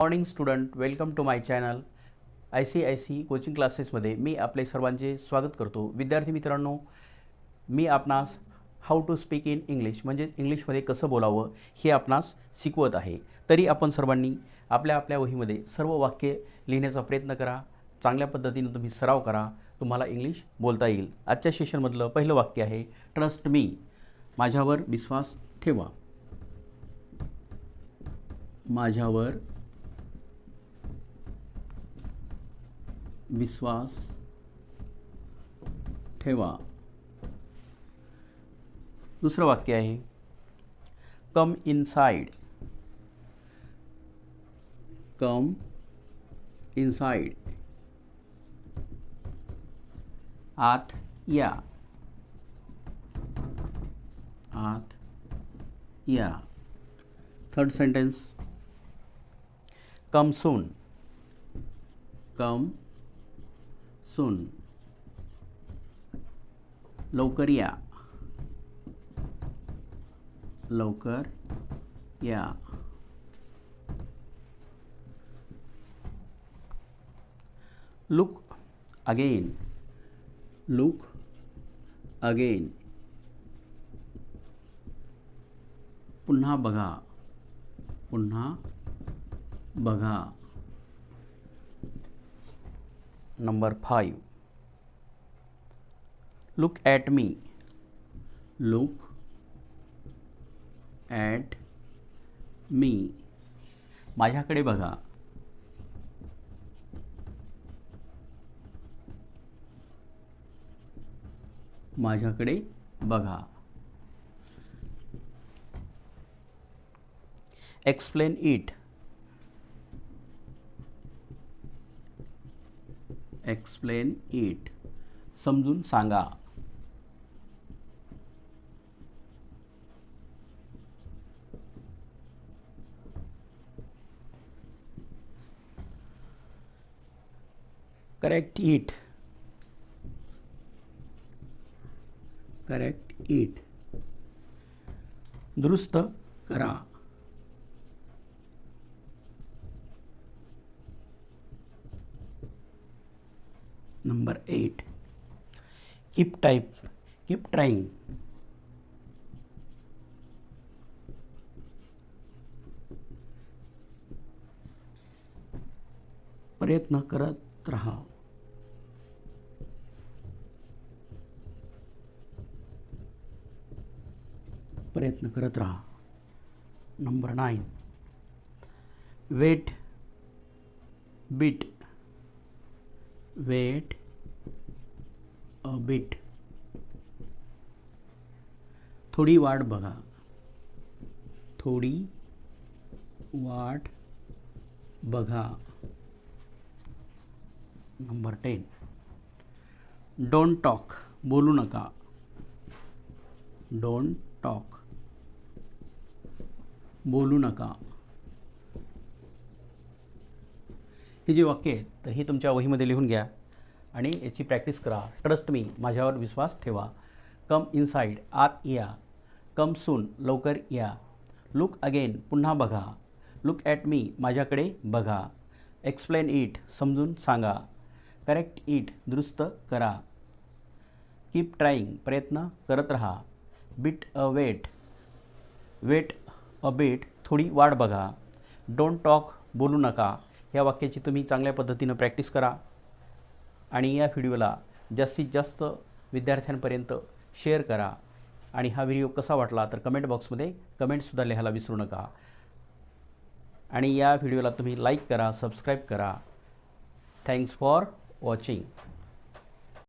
Morning student welcome to my channel I C I C coaching क्लासेसमध्ये मी आपले सर्वांचे स्वागत करतो. विद्यार्थी मित्रांनो मी आपणास how to speak in English म्हणजेच इंग्लिशमध्ये कसं बोलावं हे आपणास शिकवत आहे. तरी आपण सर्वांनी आपल्या आपल्या वहीमध्ये सर्व वाक्ये लिहिण्याचा प्रयत्न करा. चांगल्या पद्धतीनं तुम्ही सराव करा. तुम्हाला इंग्लिश बोलता येईल. आजच्या सेशनमधलं पहिलं वाक्य आहे ट्रस्ट मी माझ्यावर विश्वास ठेवा. माझ्यावर विश्वास ठेवा। दुसरं वाक्य आहे कम इनसाइड कम इनसाइड आत या। आत या। Third sentence come soon come soon. लवकर या। लवकर या। Look again. Look again. पुन्हा बघा। पुन्हा बघा। Number five look at me look at me माझ्याकडे बघा. माझ्याकडे बघा. Explain it explain it. समजून सांगा. करेक्ट इट करेक्ट इट दुरुस्त करा. Number eight. Keep type keep trying प्रयत्न करत राहा। प्रयत्न करत राहा। Number nine wait bit wait bit. थोडी वाट बघा. थोडी वाट बघा. Number ten. Don't talk. बोलू नका. Don't talk. बोलू नका. हे जे वाक्य आहे तर हे तुमच्या वहीमध्ये लिहून घ्या. आणि याची प्रॅक्टिस करा. ट्रस्ट मी माझ्यावर विश्वास ठेवा. कम इनसाईड आत या. कम सून लवकर या. लुक अगेन पुन्हा बघा. लुक ॲट मी माझ्याकडे बघा. एक्सप्लेन इट समजून सांगा. करेक्ट इट दुरुस्त करा. कीप ट्राईंग प्रयत्न करत राहा. Bit a wait wait a bit थोडी वाट बघा. डोंट टॉक बोलू नका. या वाक्याची तुम्ही चांगल्या पद्धतीनं प्रॅक्टिस करा. आणि या व्हिडिओला जास्तीत जास्त विद्यार्थ्यांपर्यंत शेअर करा. आणि हा व्हिडिओ कसा वाटला तर कमेंट बॉक्समध्ये कमेंटसुद्धा लिहायला विसरू नका. आणि या व्हिडिओला तुम्ही लाईक करा सबस्क्राईब करा. Thanks for watching.